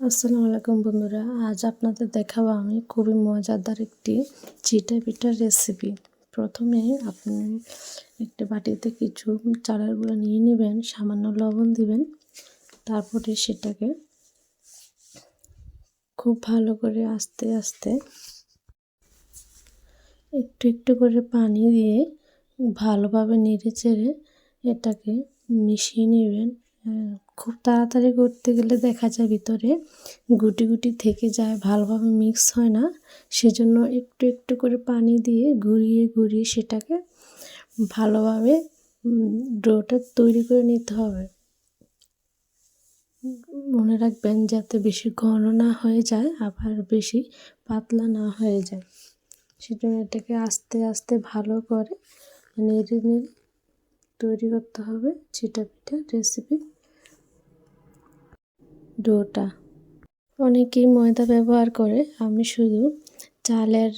আসসালামু আলাইকুম বন্ধুরা, আজ আপনাদের দেখাবো আমি খুবই মজাদার একটি চিটা পিঠার রেসিপি প্রথমে আপনি একটি বাটিতে কিছু চালের গুঁড়ো নিয়ে নেবেন, সামান্য লবণ দিবেন, তারপরে সেটাকে খুব ভালো করে আস্তে আস্তে একটু একটু করে পানি দিয়ে ভালোভাবে নেড়ে চেড়ে এটাকে মিশিয়ে নেবেন। খুব তাড়াতাড়ি করতে গেলে দেখা যায় ভিতরে গুটি গুটি থেকে যায়, ভালোভাবে মিক্স হয় না। সেজন্য একটু একটু করে পানি দিয়ে ঘুরিয়ে ঘুরিয়ে সেটাকে ভালোভাবে ডোটা তৈরি করে নিতে হবে। মনে রাখবেন যাতে বেশি ঘন না হয়ে যায়, আবার বেশি পাতলা না হয়ে যায়। সেজন্য এটাকে আস্তে আস্তে ভালো করে নেড়ে নেড়ে তৈরি করতে হবে। চিটা পিঠা রেসিপি ডোটা। অনেকেই ময়দা ব্যবহার করে, আমি শুধু চালের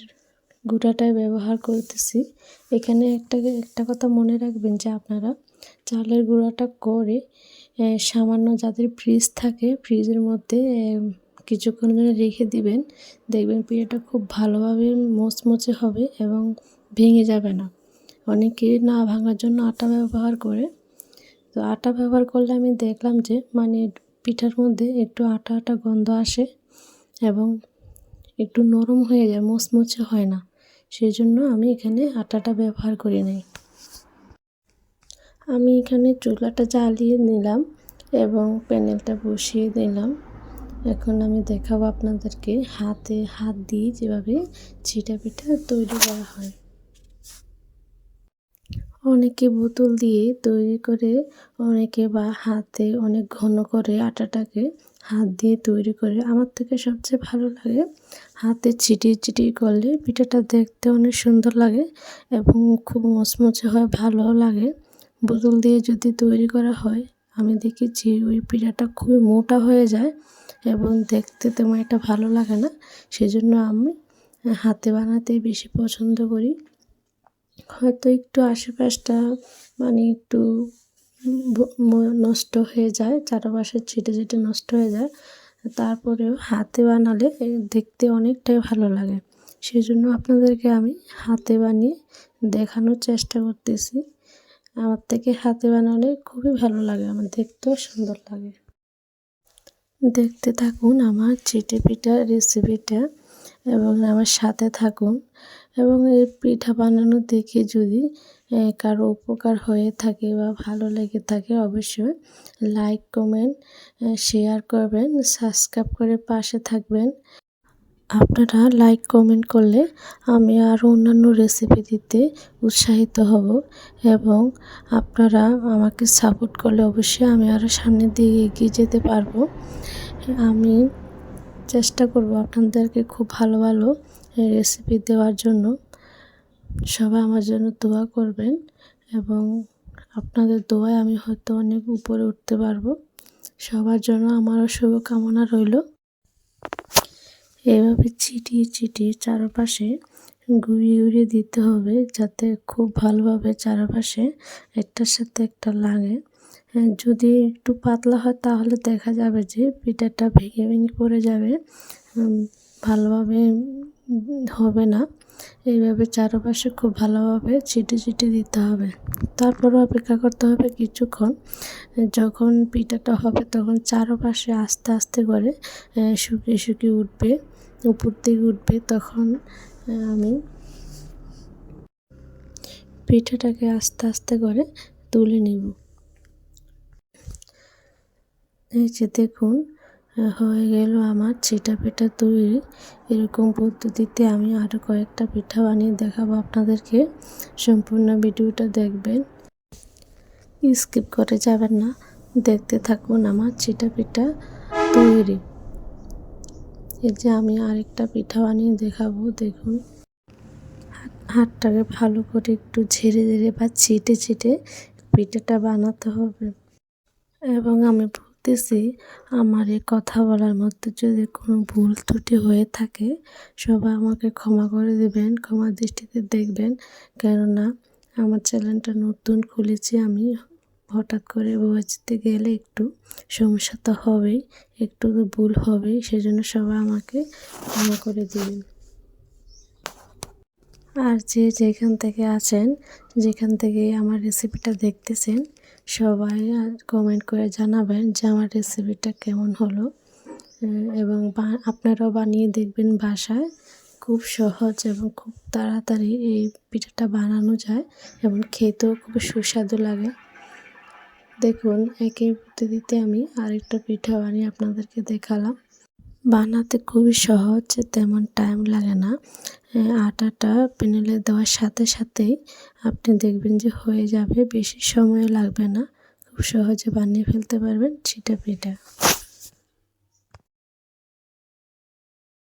গুঁড়াটাই ব্যবহার করতেছি। এখানে একটা একটা কথা মনে রাখবেন যে আপনারা চালের গুঁড়াটা করে সামান্য যাদের ফ্রিজ থাকে ফ্রিজের মধ্যে কিছুক্ষণ জন্য রেখে দিবেন। দেখবেন পিঠাটা খুব ভালোভাবে মোচমোচে হবে এবং ভেঙে যাবে না। অনেকে না ভাঙার জন্য আটা ব্যবহার করে। তো আটা ব্যবহার করলে আমি দেখলাম যে মানে পিঠার মধ্যে একটু আটা আটা গন্ধ আসে এবং একটু নরম হয়ে যায়, মুচমুচে হয় না। সেই জন্য আমি এখানে আটাটা ব্যবহার করি নাই। আমি এখানে চুলাটা জ্বালিয়ে নিলাম এবং প্যানেলটা বসিয়ে দিলাম। এখন আমি দেখাবো আপনাদেরকে হাতে হাত দিয়ে যেভাবে ছিটা পিঠা তৈরি করা হয়। অনেকে বোতল দিয়ে তৈরি করে, অনেকে বা হাতে অনেক ঘন করে আটাটাকে হাত দিয়ে তৈরি করে। আমার থেকে সবচেয়ে ভালো লাগে হাতে ছিটিয়ে ছিটিয়ে করলে পিঠাটা দেখতে অনেক সুন্দর লাগে এবং খুব মচমচে হয়, ভালোও লাগে। বোতল দিয়ে যদি তৈরি করা হয়, আমি দেখেছি ওই পিঠাটা খুবই মোটা হয়ে যায় এবং দেখতে তেমন একটা ভালো লাগে না। সেজন্য আমি হাতে বানাতেই বেশি পছন্দ করি। হয়তো একটু আশেপাশটা মানে একটু নষ্ট হয়ে যায়, চারপাশে ছিটে ছিটে নষ্ট হয়ে যায়। তারপরেও হাতে বানালে দেখতে অনেকটাই ভালো লাগে। সেই জন্য আপনাদেরকে আমি হাতে বানিয়ে দেখানোর চেষ্টা করতেছি। আমার থেকে হাতে বানালে খুবই ভালো লাগে, আমার দেখতেও সুন্দর লাগে। দেখতে থাকুন আমার চিটে পিঠা রেসিপিটা এবং আমার সাথে থাকুন। এবং এই পিঠা বানানো দেখে যদি কারও উপকার হয়ে থাকে বা ভালো লেগে থাকে, অবশ্যই লাইক কমেন্ট শেয়ার করবেন সাবস্ক্রাইব করে পাশে থাকবেন। আপনারা লাইক কমেন্ট করলে আমি আরও অন্যান্য রেসিপি দিতে উৎসাহিত হব এবং আপনারা আমাকে সাপোর্ট করলে অবশ্যই আমি আরও সামনের দিকে এগিয়ে যেতে পারব। আমি চেষ্টা করব আপনাদেরকে খুব ভালো ভালো রেসিপি দেওয়ার জন্য। সবাই আমার জন্য দোয়া করবেন এবং আপনাদের দোয়ায় আমি হয়তো অনেক উপরে উঠতে পারব। সবার জন্য আমারও শুভকামনা রইল। এভাবে ছিটিয়ে ছিটিয়ে চারপাশে ঘুরিয়ে ঘুরিয়ে দিতে হবে যাতে খুব ভালোভাবে চারপাশে একটার সাথে একটা লাগে। যদি একটু পাতলা হয় তাহলে দেখা যাবে যে পিঠাটা ভেঙে ভেঙে পড়ে যাবে। ভালোভাবে হবে না। এইভাবে চারপাশে খুব ভালোভাবে ছিটে ছিটে দিতে হবে। তারপরও অপেক্ষা করতে হবে কিছুক্ষণ। যখন পিঠাটা হবে তখন চারপাশে আস্তে আস্তে করে শুকিয়ে শুকিয়ে উঠবে, উপর দিকে উঠবে। তখন আমি পিঠাটাকে আস্তে আস্তে করে তুলে নিব। এই যে দেখুন হয়ে গেল আমার ছিটা পিঠা তৈরি। এরকম পদ্ধতিতে আমি আরও কয়েকটা পিঠা বানিয়ে দেখাবো আপনাদেরকে। সম্পূর্ণ ভিডিওটা দেখবেন। স্কিপ করে যাবেন না, দেখতে থাকুন আমার ছিটা পিঠা তৈরি। এই যে আমি আরেকটা পিঠা বানিয়ে দেখাবো, দেখুন। হাতটাকে ভালো করে একটু ঝেড়ে ঝেড়ে বা ছিটে ছিটে পিঠাটা বানাতে হবে। এবং আমি বলতেছি আমার এই কথা বলার মধ্যে যদি কোনো ভুল ত্রুটি হয়ে থাকে, সবাই আমাকে ক্ষমা করে দেবেন, ক্ষমা দৃষ্টিতে দেখবেন। কেননা, আমার চ্যানেলটা নতুন খুলেছি আমি, হঠাৎ করে বাজিতে গেলে একটু সমস্যা তো হবেই, একটু তো ভুল হবেই, সেজন্য সবাই আমাকে ক্ষমা করে দেবেন। আর যে যেখান থেকে আছেন, যেখান থেকে আমার রেসিপিটা দেখতেছেন সবাই কমেন্ট করে জানাবেন যে আমার রেসিপিটা কেমন হলো। এবং আপনারাও বানিয়ে দেখবেন বাসায়। খুব সহজ এবং খুব তাড়াতাড়ি এই পিঠাটা বানানো যায় এবং খেতেও খুব সুস্বাদু লাগে। দেখুন একই পদ্ধতিতে আমি আরেকটা পিঠা বানিয়ে আপনাদেরকে দেখালাম। বানাতে খুবই সহজ, তেমন টাইম লাগে না। আটাটা প্যানেলে দেওয়ার সাথে সাথেই আপনি দেখবেন যে হয়ে যাবে, বেশি সময় লাগবে না। খুব সহজে বানিয়ে ফেলতে পারবেন ছিটা পিঠা।